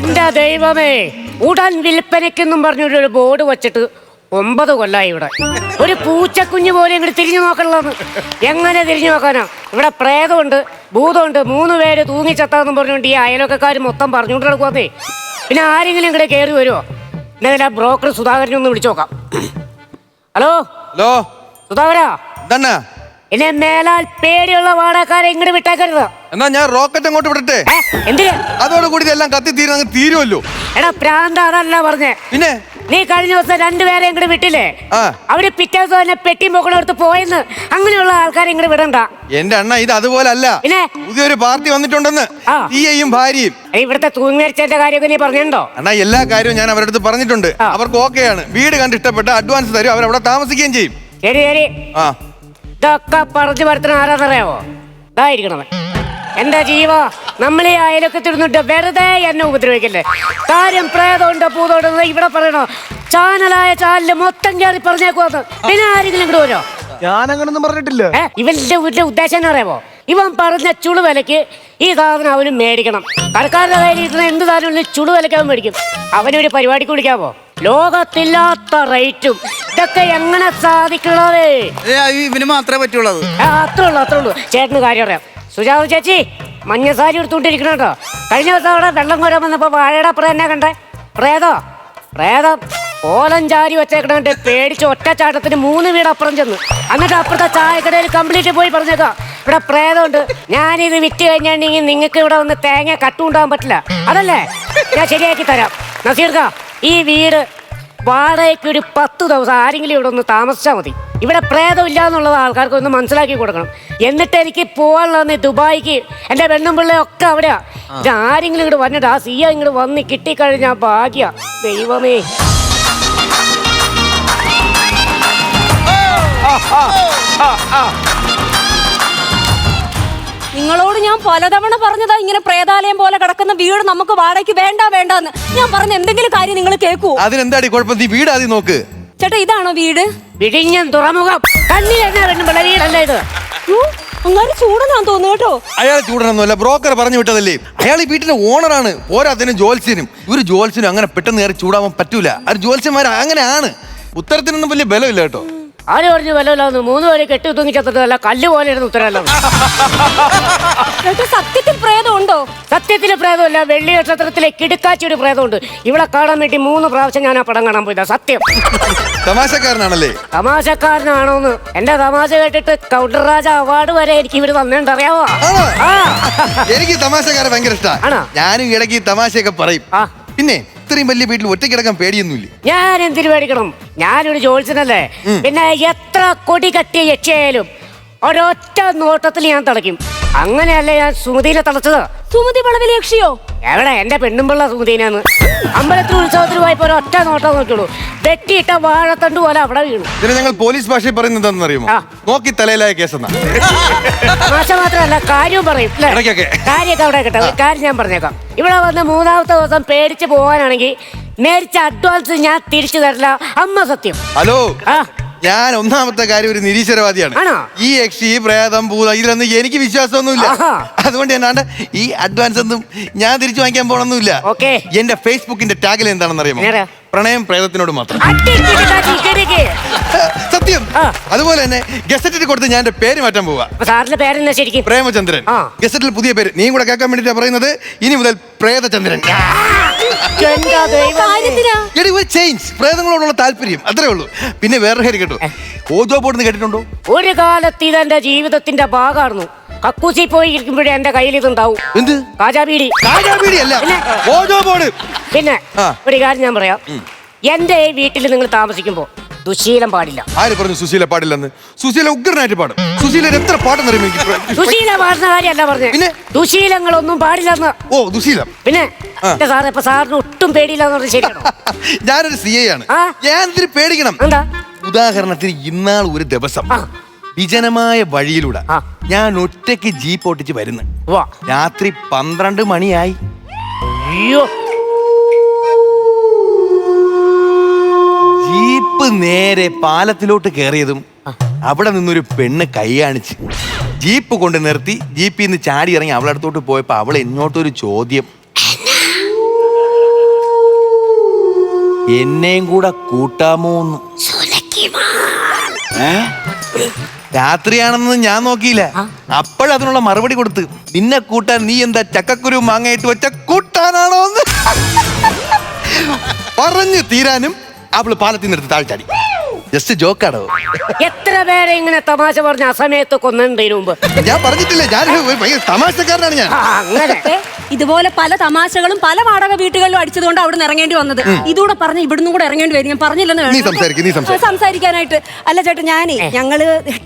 എന്റെ ദൈവമേ ഉടൻ വിൽപ്പനയ്ക്കെന്നും പറഞ്ഞൊരു ബോർഡ് വെച്ചിട്ട് ഒമ്പത് കൊല്ലായി ഇവിടെ. ഒരു പൂച്ചക്കുഞ്ഞു പോലെ ഇങ്ങോട്ട് തിരിഞ്ഞു നോക്കണല്ലോ എങ്ങനെ തിരിഞ്ഞു നോക്കാനോ? ഇവിടെ പ്രേതമുണ്ട് ഭൂതമുണ്ട് മൂന്ന് പേര് തൂങ്ങിച്ചത്താന്നും പറഞ്ഞുകൊണ്ട് ഈ അയലൊക്കെക്കാർ മൊത്തം പറഞ്ഞുകൊണ്ട് നടക്കുവാന്നേ. പിന്നെ ആരെങ്കിലും ഇങ്ങോട്ട് കയറി വരുമോ എന്നാ ബ്രോക്കർ സുധാകരനെ ഒന്ന് വിളിച്ചു നോക്കാം. ഹലോ? ഹലോ? സുധാകരാ? എന്നെ മേലാൽ പേടിയുള്ള വാടകക്കാരെ ഇങ്ങോട്ട് വിട്ടേക്കരുത്. എന്നാ ഞാൻ റോക്കറ്റ് അങ്ങോട്ട് വിടട്ടെ? ഏ എന്തിന്? അതോടുകൂടി ഇതെല്ലാം കത്തി തീരുന്ന അങ്ങ് തീരുമല്ലോ. എടാ പ്രാന്ത അതല്ല പറഞ്ഞേ. പിന്നെ? നീ കഴിഞ്ഞ ദിവസം രണ്ടുപേരെ ഇങ്ങോട്ട് വിട്ടില്ലേ? ആ. അവർ പിറ്റേ ദിവസം തന്നെ പെട്ടി പൊക്കണെടുത്ത് പോയെന്ന് അങ്ങനെയുള്ള ആൾക്കാരെ ഇങ്ങോട്ട് വിടണ്ട. എന്റെ അണ്ണ ഇത് അതുപോലെ അല്ല പിന്നെ? പുതിയൊരു പാർട്ടി വന്നിട്ടുണ്ടെന്ന്. ആ. ഭാര്യയും. ഏയ് ഇവിടുത്തെ തൂങ്ങിമരിച്ചതിന്റെ കാര്യമൊക്കെ നീ പറഞ്ഞിട്ടുണ്ടോ? അണ്ണാ എല്ലാ കാര്യവും ഞാൻ അവരുടെ അടുത്ത് പറഞ്ഞിട്ടുണ്ട്. ആ. അവർക്ക് ഓക്കെയാണ്. വീട് കണ്ട് ഇഷ്ടപ്പെട്ട അഡ്വാൻസ് തരും. അവരവിടെ താമസിക്കുകയും ചെയ്യും. ശരി ശരി. ആ. ഇതൊക്കെ പറഞ്ഞു പരത്തുന്ന ആരാന്നറിയാവോ? ഇതായിരിക്കണം എന്റെ ജീവ നമ്മളീ അയലൊക്കത്തിരുന്നിട്ട് വെറുതെ എന്നെ ഉപദ്രവിക്കല്ലേ? കാര്യം പ്രേതമുണ്ട് പൂതമുണ്ട് ഇവിടെ പറയണോ? ചാനലായ ചാനൽ മൊത്തം കയറി പറഞ്ഞേക്കുവാന്ന് പിന്നെ ആരെങ്കിലും ഇങ്ങോട്ട് വരുമോ ഞാൻ അങ്ങനൊന്നും പറഞ്ഞിട്ടില്ല ഇവന്റെ വീട്ടിലെ ഉദ്ദേശം എന്ന് അറിയാമോ ഇവൻ പറഞ്ഞ ചുളു വിലക്ക് ഈ സാധനം അവന് മേടിക്കണം. കടക്കാരുടെ കയ്യിൽ ഇരുന്ന എന്ത് സാധനം ചുളു വിലക്ക് അവൻ മേടിക്കും. അവനൊരു പരിപാടിക്ക് വിളിക്കാവോ? ലോകത്തില്ലാത്ത റേറ്റും ഇതൊക്കെ എങ്ങനെ സാധിക്കണത്? അത് ഇവന് മാത്രമേ പറ്റുള്ളൂ. അത് അത്രേ ഉള്ളൂ അത്രേ ഉള്ളൂ. ചേട്ടന് കാര്യം അറിയാം സുജാത ചേച്ചി മഞ്ഞ സാരി എടുത്തുകൊണ്ടിരിക്കണം കേട്ടോ? കഴിഞ്ഞ ദിവസം അവിടെ വെള്ളം കോരാൻ വന്നപ്പോ വാഴയുടെ അപ്പുറം എന്നെ കണ്ടേ? പ്രേതോ പ്രേതം ഓലം ചാരി വെച്ചേക്കണേ പേടിച്ച് ഒറ്റച്ചാട്ടത്തിന് മൂന്ന് വീട് അപ്പുറം ചെന്ന്. എന്നിട്ട് അപ്പുറത്തെ ചായക്കടയിൽ കംപ്ലീറ്റ് പോയി പറഞ്ഞേക്കാം. ഇവിടെ പ്രേതമുണ്ട്. ഞാനിത് വിറ്റ് കഴിഞ്ഞിട്ടുണ്ടെങ്കിൽ നിങ്ങൾക്ക് ഇവിടെ വന്ന് തേങ്ങ കട്ടുണ്ടാകാൻ പറ്റില്ല. അതല്ലേ? ഞാൻ ശരിയാക്കി തരാം. നസീർക്ക ഈ വീട് വാടകയ്ക്ക് ഒരു പത്ത് ദിവസം ആരെങ്കിലും ഇവിടെ ഒന്ന് താമസിച്ചാൽ മതി. ഇവിടെ പ്രേതമില്ല എന്നുള്ളത് ആൾക്കാർക്ക് ഒന്ന് മനസ്സിലാക്കി കൊടുക്കണം. എന്നിട്ട് എനിക്ക് പോകാനുള്ളതെന്ന് ദുബായിക്ക് എന്റെ പെണ്ണും പിള്ളയൊക്കെ അവിടെയാ. ഇത് ആരെങ്കിലും ഇങ്ങോട്ട് വന്നിട്ട് ആ സിയ ഇങ്ങോട്ട് വന്ന് കിട്ടിക്കഴിഞ്ഞാൽ ഭാഗ്യ. ദൈവമേ. നിങ്ങളോട് ഞാൻ പലതവണ പറഞ്ഞതാ ഇങ്ങനെ പ്രേതാലയം പോലെ കിടക്കുന്ന വീട് നമുക്ക് വാടകയ്ക്ക് വേണ്ട വേണ്ടെന്ന്. ഞാൻ പറഞ്ഞ എന്തെങ്കിലും കാര്യം നിങ്ങൾ കേൾക്കൂ അതിനെന്താടി കുഴപ്പം? നീ വീട് ആദ്യം നോക്ക്. ചേട്ടാ ഇതാണോ വീട്? വിഴിഞ്ഞം തുറമുഖം. അങ്ങാര് ചൂടനാന്ന് തോന്നുന്നു കേട്ടോ. അയാൾ ചൂടനൊന്നുമല്ല ബ്രോക്കർ പറഞ്ഞു വിട്ടതല്ലേ. അയാൾ ഈ വീട്ടിലെ ഓണറാണ്. പോരാത്തതിനും ജോത്സ്യനും ഒരു ജോത്സ്യനും അങ്ങനെ പെട്ടെന്ന് കയറി ചൂടാവാൻ പറ്റൂല. ആ ജോത്സ്യന്മാർ അങ്ങനെയാണ് ഉത്തരത്തിനൊന്നും വലിയ ബലമില്ല കേട്ടോ. ആര് പറഞ്ഞു വല്ലല്ലോ മൂന്ന് പേര് കെട്ടി തൂങ്ങി ചത്തിട്ടല്ല കല്ല് പോലെ ഇരുന്ന് ഉത്തരല്ലോ ചേട്ടാ സത്യത്തിൽ പ്രേതം ഉണ്ടോ സത്യത്തിലെ പ്രേതമല്ല. വെള്ളി നക്ഷത്രത്തിലെ കിടുക്കാച്ചി ഒരു പ്രേതമുണ്ട്. ഇവിടെ കാണാൻ വേണ്ടി മൂന്ന് പ്രാവശ്യം ഞാൻ ആ പടം കാണാൻ പോയതാ. സത്യം. തമാശക്കാരനാണല്ലേ? തമാശക്കാരനാണോന്ന്. എന്റെ തമാശ കേട്ടിട്ട് കൗണ്ടർ രാജ അവാർഡ് വരെ എനിക്ക് ഇവിടെ തന്നിട്ടുണ്ട് അറിയാവോ? ആ. എനിക്ക് തമാശക്കാരെ ഭയങ്കര ആണോ? ഇഷ്ടമാണ് ഞാനും ഇടയ്ക്ക് തമാശയൊക്കെ പറയും. പിന്നെ ഇത്രയും വലിയ വീട്ടിൽ ഒറ്റയ്ക്ക് കിടക്കാൻ പേടിയൊന്നുമില്ല? ഞാൻ എന്തിനു പേടിക്കണം ഞാനൊരു ജോത്സ്യനല്ലേ. പിന്നെ എത്ര കൊടി കട്ടിയ യക്ഷയായാലും ഒരൊറ്റ നോട്ടത്തിൽ ഞാൻ തളയ്ക്കും. അങ്ങനെയല്ലേ ഞാൻ സുമതിയിലെ തളച്ചത്? സുമതി വളവിലെ യക്ഷിയോ? എവിടെ? എന്റെ പെണ്ണുമ്പിള്ള സുമതീനാന്ന് അമ്പലത്തിൽ ഉത്സവത്തിന് പോയപ്പോ ഒറ്റ നോട്ടം നോക്കിയുള്ളൂ. വെട്ടിയിട്ട വാഴത്തണ്ട് പോലെ അവിടെ വീണു. ഇതിന് ഞങ്ങൾ പോലീസ് ഭാഷയിൽ പറയുന്നത് എന്താണെന്ന് അറിയുമോ? ആ. നോക്കി തലയിലായ കേസെന്നാ. ഭാഷ മാത്രമല്ല കാര്യവും പറയും ല്ലേ? ഇടയ്ക്കൊക്കെ. കാര്യമൊക്കെ അവിടെ കിട്ടാം. ഒരു കാര്യം ഞാൻ പറഞ്ഞേക്കാം. ഇവിടെ വന്ന് മൂന്നാമത്തെ ദിവസം പേടിച്ച് പോകാനാണെങ്കിൽ മേടിച്ച അഡ്വാൻസ് ഞാൻ തിരിച്ചു തരില്ല. അമ്മ സത്യം. ഹലോ. ആ. ഞാൻ ഒന്നാമത്തെ കാര്യം ഒരു നിരീശ്വരവാദിയാണ് ആണോ? ഈ യക്ഷി പ്രേതം ഭൂത ഇതിലൊന്നും എനിക്ക് വിശ്വാസമൊന്നുമില്ല ആഹാ. അതുകൊണ്ട് എന്നാണ്ട് ഈ അഡ്വാൻസ് ഒന്നും ഞാൻ തിരിച്ചു വാങ്ങിക്കാൻ പോകണമെന്നില്ല ഓക്കേ. എന്റെ ഫേസ്ബുക്കിന്റെ ടാഗിൽ എന്താണെന്ന് അറിയാമോ? പ്രണയം പ്രേതത്തിനോട് മാത്രം. സത്യം ആ. അതുപോലെ തന്നെ ഗസറ്റിൽ കൊടുത്ത് ഞാൻ എന്റെ പേര് മാറ്റാൻ പോവാ അപ്പൊ സാറിന്റെ പേരെന്നാ ശരിക്കും പ്രേമചന്ദ്രൻ ആ. ഗസറ്റിൽ പുതിയ പേര് നീ കൂടെ കേൾക്കാൻ വേണ്ടിട്ടാ പറയുന്നത് ഇനി മുതൽ പ്രേതചന്ദ്രൻ എടി ഒരു ചേഞ്ച് പ്രേതങ്ങളോടുള്ള താല്പര്യം. അത്രേ ഉള്ളൂ. പിന്നെ വേറെ കാര്യം കേട്ടോ. ഓജോ ബോർഡ് കേട്ടിട്ടുണ്ടോ? ഒരു കാലത്ത് ഇതെന്റെ ജീവിതത്തിന്റെ ഭാഗമായിരുന്നു. കക്കൂസി പോയി ഇരിക്കുമ്പോഴേ എന്റെ കയ്യിൽ ഇതുണ്ടാവും. എന്ത്? കാജാബീഡി കാജാബീഡി അല്ല. ഓജോ ബോർഡ് പിന്നെ ഒരു കാര്യം ഞാൻ പറയാം. എന്റെ ഈ വീട്ടിൽ നിങ്ങൾ താമസിക്കുമ്പോ ദുശീലം പാടില്ല. ആര് പറഞ്ഞു സുശീല പാടില്ലെന്ന്? സുശീല ഉഗ്രനായിട്ട് പാടും. സുശീല എത്ര പാട്ടെന്ന് അറിയുമോ എനിക്ക് ദുശീല പാടുന്ന കാര്യമല്ല പറഞ്ഞു. പിന്നെ? ദുശീലങ്ങളൊന്നും പാടില്ലെന്ന്. ഓ ദുശീലം. പിന്നെ ആ. എന്റെ സാറേ ഇപ്പൊ സാറിന് ഒട്ടും പേടിയില്ലെന്ന് പറഞ്ഞത് ശരിയാണോ? ഞാനൊരു സി ഐ ആണ്. ആ. ഞാൻ ഇതിന് പേടിക്കണം. എന്താ? ഉദാഹരണത്തിന് ഇന്നാൾ ഒരു ദിവസം ആ. വിജനമായ വഴിയിലൂടെ ആ. ഞാൻ ഒറ്റയ്ക്ക് ജീപ്പ് ഓട്ടിച്ച് വരുന്നു. വാ. രാത്രി പന്ത്രണ്ട് മണിയായി. അയ്യോ. നേരെ പാലത്തിലോട്ട് കയറിയതും അവിടെ നിന്നൊരു പെണ്ണ് കൈ കാണിച്ച് ജീപ്പ് കൊണ്ട് നിർത്തി ജീപ്പിൽ നിന്ന് ചാടി ഇറങ്ങി അവളെ അടുത്തോട്ട് പോയപ്പോ അവൾ എന്നോട്ടൊരു ചോദ്യം. എന്നെയും കൂടെ കൂട്ടാമോന്ന്? രാത്രിയാണെന്ന് ഞാൻ നോക്കിയില്ല. അപ്പോഴതിനുള്ള മറുപടി കൊടുത്ത് നിന്നെ കൂട്ടാൻ നീ എന്താ ചക്കക്കുരു മാങ്ങയിട്ട് വെച്ച കൂട്ടാനാണോ എന്ന്? പറഞ്ഞു തീരാനും അവൾ പാലത്തിൽ നിർത്തി താഴ്ചാടി. ജസ്റ്റ് ജോക്കാടോ എത്ര പേരെ ഇങ്ങനെ തമാശ പറഞ്ഞ ആ കൊന്നതിന് മുമ്പ്? ഞാൻ പറഞ്ഞിട്ടില്ല ഞാൻ ഒരു ഭയങ്കര തമാശക്കാരനാണ് ഞാൻ. ആ, ഇതുപോലെ പല തമാശകളും പല വാടക വീട്ടുകളിലും അടിച്ചതുകൊണ്ട് അവിടെ നിന്ന് ഇറങ്ങേണ്ടി വന്നത്. ഇതൂടെ പറഞ്ഞ് ഇവിടുന്ന് കൂടെ ഇറങ്ങേണ്ടി വരും. ഞാൻ പറഞ്ഞില്ലെന്ന് നീ വേണം. സംസാരിക്ക്, നീ സംസാരിക്ക്. ആ, സംസാരിക്കാനായിട്ട്. അല്ല ചേട്ടൻ ഞാനേ ഞങ്ങൾ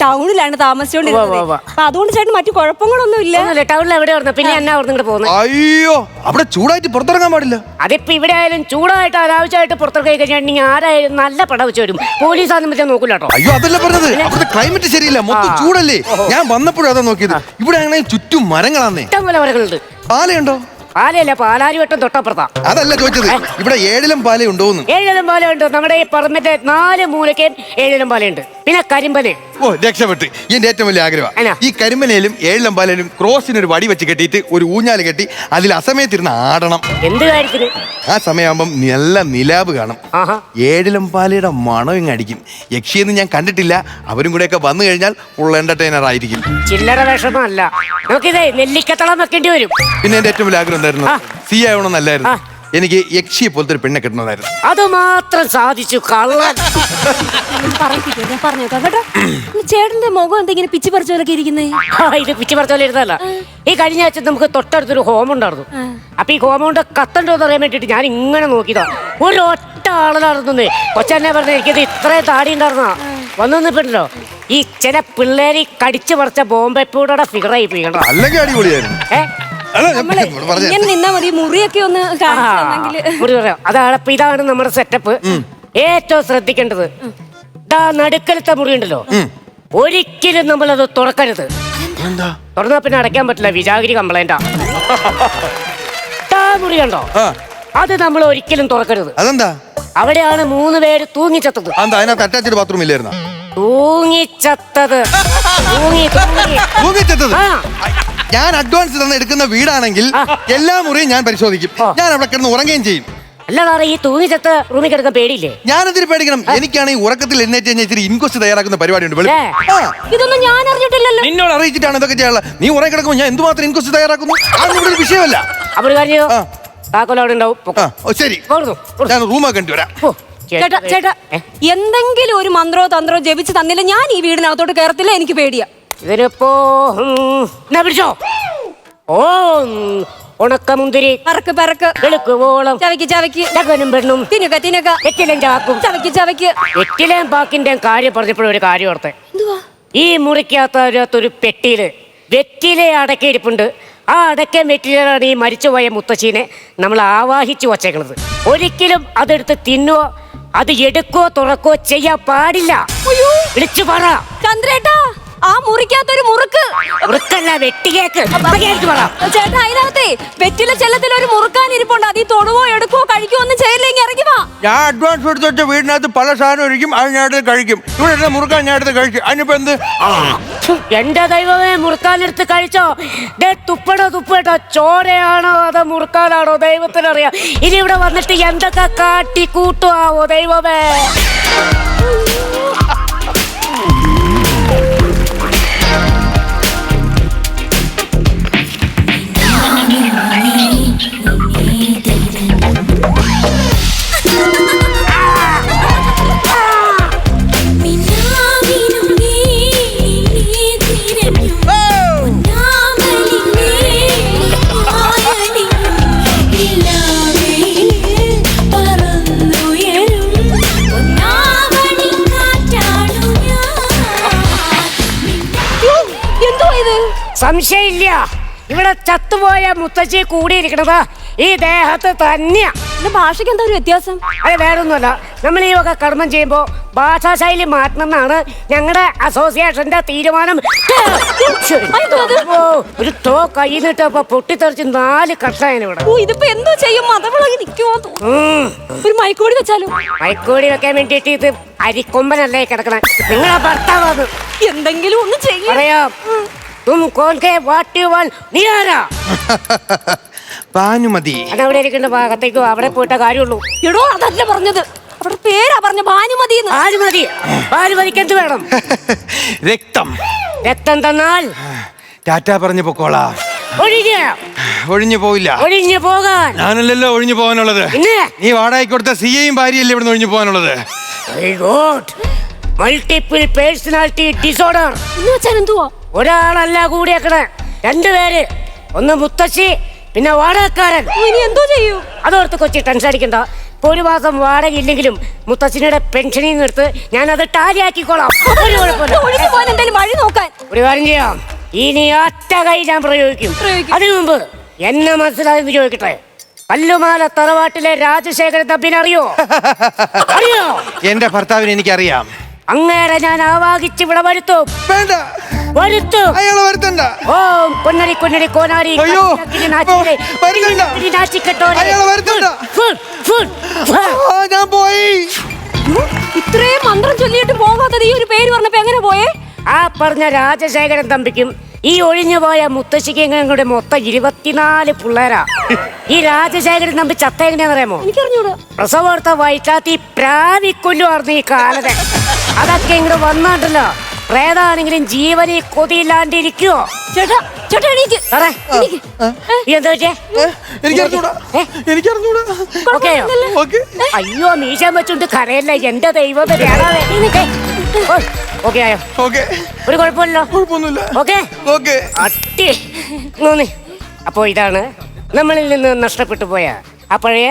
ടൗണിലാണ് ഉവ്വ് താമസിച്ചോണ്ടിരുന്നത് ഉവ്വ്. അപ്പൊ അതുകൊണ്ട് ചേട്ടൻ മറ്റു കുഴപ്പങ്ങളൊന്നും ഇല്ല. ഒന്നുമില്ല ടൗണിൽ എവിടെ പിന്നെ എന്നാ ഇങ്ങോട്ട് പോകുന്നത് അയ്യോ അവിടെ ചൂടായിട്ട് പുറത്തിറങ്ങാൻ പാടില്ല. അതിപ്പോ ഇവിടെ ആയാലും ചൂടായിട്ട് അനാവശ്യമായിട്ട് പുറത്തിറങ്ങി കഴിഞ്ഞിട്ടുണ്ടെങ്കിൽ ആരായാലും നല്ല പട വെച്ച് വരും. പോലീസ് നോക്കൂല കേട്ടോ. അയ്യോ അതല്ല പറഞ്ഞത്. അവിടുത്തെ ക്ലൈമറ്റ് ശരിയില്ല. മൊത്തം ചൂടല്ലേ? ഞാൻ വന്നപ്പോഴും അതാ നോക്കിയത്. ഇവിടെ അങ്ങനെ ചുറ്റും മരങ്ങളാന്നേ. ഇഷ്ടം പോലെ മരങ്ങളുണ്ട്. പാലയുണ്ടോ? പാലയല്ല പാലാരി വട്ടം തൊട്ടപ്പുറത്താ. അതല്ല ചോദിച്ചത്. ഇവിടെ ഏഴിലും പാലയുണ്ടോന്ന്. ഏഴിലും പാലയുണ്ട്. നമ്മുടെ ഈ പറമ്പിന്റെ നാല് മൂലയ്ക്ക് ഏഴിലും പാലയുണ്ട്. പിന്നെ കരിമ്പൽ. ഓ രക്ഷപ്പെട്ടു. എന്റെ ഏറ്റവും വലിയ? ആഗ്രഹം. ഈ കരിമലയിലും ഏഴിലമ്പാലയിലും ക്രോസിന് ഒരു വടി വെച്ച് കെട്ടിയിട്ട് ഒരു ഊഞ്ഞാൽ കെട്ടി അതിൽ അസമയത്തിരുന്ന് ആടണം. എന്ത് കാര്യത്തിന്? ആ സമയമാകുമ്പം നല്ല നിലാവ് കാണും. ഏഴിലമ്പാലയുടെ ഏഴിലും പാലയുടെ മണം ഇങ്ങ് അടിക്കും. യക്ഷിയെന്ന് ഞാൻ കണ്ടിട്ടില്ല. അവരും കൂടെയൊക്കെ വന്നു കഴിഞ്ഞാൽ ഫുൾ എന്റർടൈനർ ആയിരിക്കും. ചില്ലറ വിഷമല്ല. നമുക്കിതേ നെല്ലിക്കത്തളം വെക്കേണ്ടി വരും. പിന്നെ എന്റെ ഏറ്റവും വലിയ ആഗ്രഹം എന്തായിരുന്നു? സി ആവണമെന്നല്ലായിരുന്നു. എനിക്ക് യക്ഷിയെ പോലത്തെ ഒരു പെണ്ണെ കിട്ടണമായിരുന്നു. അത് മാത്രം സാധിച്ചു കള്ളൻ. പറയിപ്പിക്കോ ഞാൻ പറഞ്ഞേക്കാം കേട്ടോ. ഈ ചേട്ടന്റെ മുഖം എന്തെങ്കിലും പിച്ചി പറിച്ചോലൊക്കെ ഇരിക്കുന്നേ? ആ, ഇത് പിച്ചു പറത്തോലെ ഇരുന്നല്ല ഈ കഴിഞ്ഞ ആഴ്ച നമുക്ക് തൊട്ടടുത്തൊരു ഹോമം ഉണ്ടായിരുന്നു. അപ്പൊ ഈ ഹോമം കൊണ്ട് കത്തണ്ടോ എന്ന് അറിയാൻ വേണ്ടിട്ട് ഞാൻ ഇങ്ങനെ നോക്കിയതാ. ഒരു ഒറ്റ ആളായിരുന്നു കൊച്ചെന്നെ പറഞ്ഞു എനിക്കത് ഇത്രയും താടി ഉണ്ടായിരുന്ന വന്നു നിന്നിട്ടുണ്ടല്ലോ. ഈ ചില പിള്ളേര് കടിച്ചു പറിച്ച ബോംബെപ്പൂടെ ഫിഗറായി പോയി കണ്ടോ അല്ലെങ്കിൽ അടിപൊളിയായിരുന്നു. ഏ? ഇങ്ങനെ നിന്നാ മതി. മുറിയൊക്കെ ഒന്ന് പറയാം. അതാണ് അപ്പൊ ഇതാണ് നമ്മുടെ സെറ്റപ്പ് ഏറ്റവും ശ്രദ്ധിക്കേണ്ടത്. ഇതാ നടുക്കലത്തെ മുറി ഉണ്ടല്ലോ ഒരിക്കലും നമ്മൾ അത് തുറക്കരുത്. എന്താ തുറന്നാ പിന്നെ അടയ്ക്കാൻ പറ്റില്ല. വിജാഗിരി കംപ്ലൈന്റാ മുറി കണ്ടോ? അത് നമ്മൾ ഒരിക്കലും തുറക്കരുത്. അതെന്താ? അവിടെയാണ് മൂന്ന് പേര് തൂങ്ങിച്ചത്തത്. Attached bathroom ഇല്ലായിരുന്ന? തൂങ്ങിച്ചത്തത്. തൂങ്ങി തൂങ്ങി. തൂങ്ങിച്ചെത്തത്? ആ. ഞാൻ അഡ്വാൻസ് തന്ന് എടുക്കുന്ന വീടാണെങ്കിൽ. എല്ലാ മുറിയും ഞാൻ പരിശോധിക്കും. ഞാൻ അവിടെ കിടന്ന് ഉറങ്ങുകയും ചെയ്യും. അല്ല സാറേ ഈ തൂങ്ങിച്ചത്ത് റൂമിൽ കിടക്കാൻ പേടിയില്ലേ? ഞാനെതിര് പേടിക്കണം? എനിക്കാണെങ്കിൽ ഉറക്കത്തിൽ എഴുന്നേറ്റ് കഴിഞ്ഞാൽ ഇച്ചിരി ഇൻക്വസ്റ്റ് തയ്യാറാക്കുന്ന പരിപാടിയുണ്ട്. വെളി-. ആ, ഇതൊന്നും ഞാൻ അറിഞ്ഞിട്ടില്ലല്ലോ. നിന്നോട് അറിയിച്ചിട്ടാണ് ഇതൊക്കെ ചെയ്യാനുള്ളത്. നീ ഉറങ്ങി കിടക്കുമ്പോൾ ഞാൻ എന്തുമാത്രം ഇൻക്വസ്റ്റ് തയ്യാറാക്കുന്നു? അതൊന്നും ഇവിടെ ഒരു വിഷയമല്ല. അപ്പൊ ഒരു കാര്യം ചെയ്തോ ആ. താക്കോൽ അവിടെ ഉണ്ടാവും. പൊക്കോ. ആ. ഓ ശരി. പോരുന്നു, പോരുന്നു. ഞാൻ റൂമൊക്കെ കണ്ടുവരാം. ഓ, ചേട്ടാ ചേട്ടാ ഏ? എന്തെങ്കിലും ഒരു മന്ത്രോ തന്ത്രോ ജപിച്ച് തന്നില്ല. ഞാൻ ഈ വീടിനകത്തോട്ട് കയറത്തില്ല. എനിക്ക് പേടിയാ. ഇതിനിപ്പോ എന്നാ പിടിച്ചോ? ഓ. ഉണക്കമുന്തിരി. പറക്ക് പറക്ക്. വെളുക്കുവോളം. ചവയ്ക്ക് ചവയ്ക്ക്. ചകനും പെണ്ണും. തിന്നുക തിന്നുക എറ്റിലും ചാക്കും. ചവയ്ക്ക് ചവയ്ക്ക്. എറ്റിലേം പാക്കിന്റെ കാര്യം പറഞ്ഞപ്പോഴും ഒരു കാര്യം ഓർത്തെ. ഈ മുറിക്കകത്തൊരു പെട്ടിയിൽ വെറ്റിലെ അടക്കയിരിപ്പുണ്ട്. ആ അടക്കം വെറ്റിലാണ് ഈ മരിച്ചുപോയ മുത്തശ്ശീനെ നമ്മൾ ആവാഹിച്ചു വച്ചേക്കുന്നത് ഒരിക്കലും അതെടുത്ത് തിന്നോ അത് എടുക്കോ തുറക്കോ ചെയ്യാൻ പാടില്ല. വിളിച്ചു പറ. ചന്ദ്രേട്ടാ. ആ മുറിക്കകത്തൊരു മുറുക്ക്. വൃക്കല്ല വെട്ടിയേക്ക് അതൊക്കെയായിട്ട് പറ. ചേട്ടാ അതിനകത്തേ വെറ്റില ചെല്ലത്തിൽ ഒരു മുറുക്കാൻ ഇരിപ്പുണ്ട്. അത് ഈ തൊടുവോ എടുക്കുവോ കഴിക്കോ ഒന്നും ചെയ്യില്ലെങ്കിൽ ഇറങ്ങി വാ. ഞാൻ അഡ്വാൻസ് എടുത്ത് വെച്ച വീടിനകത്ത് പല സാധനം ഒരിക്കും അത് ഞാൻ എടുത്ത് കഴിക്കും. ഇവിടെ ഇരുന്ന് മുറുക്കാൻ ഞാൻ എടുത്ത് കഴിക്കും അതിനിപ്പോ എന്ത്? എന്റെ ദൈവമേ മുറുക്കാനെടുത്ത് കഴിച്ചോ? ദേ തുപ്പടോ തുപ്പട്ടോ. ചോരയാണോ അതോ മുറുക്കാനാണോ? ദൈവത്തിനറിയാം. ഇനി ഇവിടെ വന്നിട്ട് എന്തൊക്കെ കാട്ടി കൂട്ടുവാവോ ദൈവമേ? സംശയമില്ല. ഇവിടെ ചത്തുപോയ മുത്തശ്ശി കൂടിയിരിക്കണത് ഈ ദേഹത്ത് തന്നെയാ. ഭാഷയ്ക്ക് എന്താ ഒരു വ്യത്യാസം? അത് വേറൊന്നുമല്ല. നമ്മൾ ഈ വക കർമ്മം ചെയ്യുമ്പോൾ ഭാഷാശൈലി മാറ്റണം എന്നാണ് ഞങ്ങളുടെ അസോസിയേഷന്റെ തീരുമാനം? ഒരു തോ കൈ നിട്ടപ്പോ പൊട്ടിത്തെറിച്ച് നാല് കഷ്ടായന് ഇവിടെ. ഓ ഇതിപ്പോ എന്തോ ചെയ്യും? മതവിളകി നിൽക്കുമോ. ഒരു മൈക്കോടി വെച്ചാലോ? മൈക്കോടി വെക്കാൻ വേണ്ടിയിട്ട് ഇത് അരിക്കൊമ്പനല്ലേ കിടക്കണേ. നിങ്ങളെ ഭർത്താവ് എന്തെങ്കിലും ഒന്ന് ചെയ്യും. തും കോൻ കെ വാട്ട് യു വാണ്ട് നീ ആരാ ഭാനുമതി. അതവിടെ ഇരിക്കുന്ന ഭാഗത്തേക്ക് അവിടെ പോയിട്ട കാര്യമുള്ളൂ. എടോ അതല്ല പറഞ്ഞത്? അവിടെ പേരാ പറഞ്ഞ ഭാനുമതി ഭാനുമതി ഭാനുമതിക്ക് എന്ത് വേണം? രക്തം. രക്തം തന്നാൽ ടാറ്റ പറഞ്ഞു പൊക്കോളാ. ഒഴിഞ്ഞ്. ഒഴിഞ്ഞു പോവില്ല. ഒഴിഞ്ഞു പോകാൻ. ഞാനല്ലല്ലോ ഒഴിഞ്ഞു പോകാനുള്ളത്. പിന്നെ? നീ വാടകയ്ക്ക് കൊടുത്ത സി എയും ഭാര്യയല്ലേ ഇവിടുന്ന് ഒഴിഞ്ഞു പോകാനുള്ളത്? മൾട്ടിപ്പിൾ പേഴ്സണാലിറ്റി ഡിസോർഡർ എന്തുവാ? ഒരാളല്ല കൂടിയേക്കണ. രണ്ടുപേര് ഒന്ന് മുത്തശ്ശി പിന്നെ വാടകക്കാരൻ. ഇനി എന്തോ ചെയ്യൂ? അതോർത്ത് കൊച്ചി ടെൻഷൻ അടിക്കണ്ട. ഇപ്പൊ ഒരു മാസം വാടക ഇല്ലെങ്കിലും മുത്തച്ഛനയുടെ പെൻഷനിൽ നിന്ന് എടുത്ത് ഞാൻ അത് ടാലിയാക്കിക്കോളാം. ഒരു കുഴപ്പമില്ല. ഒരു കാര്യം ചെയ്യാം. ഇനി ഒറ്റ കൈ ഞാൻ പ്രയോഗിക്കും. അതിനു മുമ്പ് എന്നെ മനസ്സിലായെന്ന് ചോദിക്കട്ടെ? കല്ലുമാല തറവാട്ടിലെ രാജശേഖര തമ്പിനെ അറിയോ? അറിയോ? എന്റെ ഭർത്താവിനെ എനിക്കറിയാം. അങ്ങേരെ ഞാൻ ആവാഹിച്ച് ഇവിടെ വരുത്തും. വേണ്ട. വരുത്തും. അയാളെ വരുത്തണ്ട. ഓം പൊന്നരി കൊന്നരി കോനാരി അയ്യോ. അയാളെ വരുത്തണ്ട. ആ, ഞാൻ പോയി. ഇത്രയും മന്ത്രം ചൊല്ലിയിട്ട് പോകാത്തത് ഈ ഒരു പേര് പറഞ്ഞപ്പോ എങ്ങനെ പോയേ? ആ പറഞ്ഞ രാജശേഖരൻ തമ്പിക്കും ഈ ഒഴിഞ്ഞുപോയ മുത്തശ്ശിക്കും കൂടെ മൊത്തം ഇരുപത്തിനാല് പിള്ളേരാ. ഈ രാജശേഖരൻ തമ്പി ചത്ത എങ്ങനെയാണെന്നറിയാമോ എനിക്കറിഞ്ഞൂടാ. പ്രസവോർത്ത പ്രാവിക്കൊല്ലു പ്രാവിക്കൊല്ലുമായിരുന്നു ഈ കാലത്ത്. അതൊക്കെ ഇങ്ങോട്ട് വന്നാട്ടല്ലോ പ്രേതാണെങ്കിലും ജീവനെ കൊതിയില്ലാണ്ടിരിക്കുവോ? ചേട്ടാ സാറേ. എന്താ ഓക്കെ. അയ്യോ മീശ വെച്ചോണ്ട് കരയല്ല? എന്റെ ഓക്കെ ആയോ? ഒരു കുഴപ്പമില്ലല്ലോ. കുഴപ്പമൊന്നുമില്ല. ഓക്കെ. ഓക്കെ. അട്ടി. നോന്നി അപ്പോ ഇതാണ് നമ്മളിൽ നിന്ന് നഷ്ടപ്പെട്ടു പോയ ആ പഴയ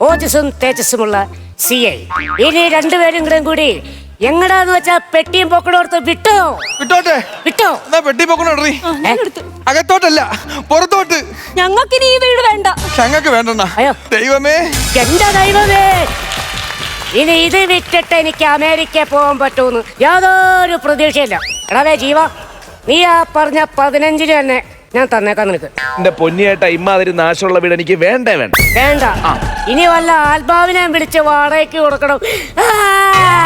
ഓജസ്സും തേജസ്സുമുള്ള സി ഐ. ഇനി രണ്ടുപേരും കൂടെ കൂടി എങ്ങടാന്ന് വെച്ചാ പെട്ടിയും പൊക്കടോർത്ത് വിട്ടോ? വിട്ടോട്ടെ. വിട്ടോ? എന്നാ പെട്ടി പൊക്കണോട്രീ അകത്തോട്ടല്ല പുറത്തോട്ട്. ഞങ്ങൾക്കിനി ഈ വീട് വേണ്ട. ഞങ്ങൾക്ക് വേണ്ടണ്ണ അയ്യോ. ദൈവമേ. എന്റെ ദൈവമേ. ഇനി ഇത് വിറ്റിട്ട് എനിക്ക് അമേരിക്ക പോകാൻ പറ്റുമെന്ന് യാതൊരു പ്രതീക്ഷയില്ല. എടാവേ ജീവ നീ ആ പറഞ്ഞ പതിനഞ്ചിന് തന്നെ ഞാൻ തന്നേക്കാം നിനക്ക്. എന്റെ പൊന്നിയേട്ട ഇമ്മാതിരി നാശമുള്ള വീട് എനിക്ക് വേണ്ടേ വേണ്ട. വേണ്ട. ഇനി വല്ല ആത്മാവിനെ വിളിച്ച് വാടകയ്ക്ക് കൊടുക്കണം. ആ!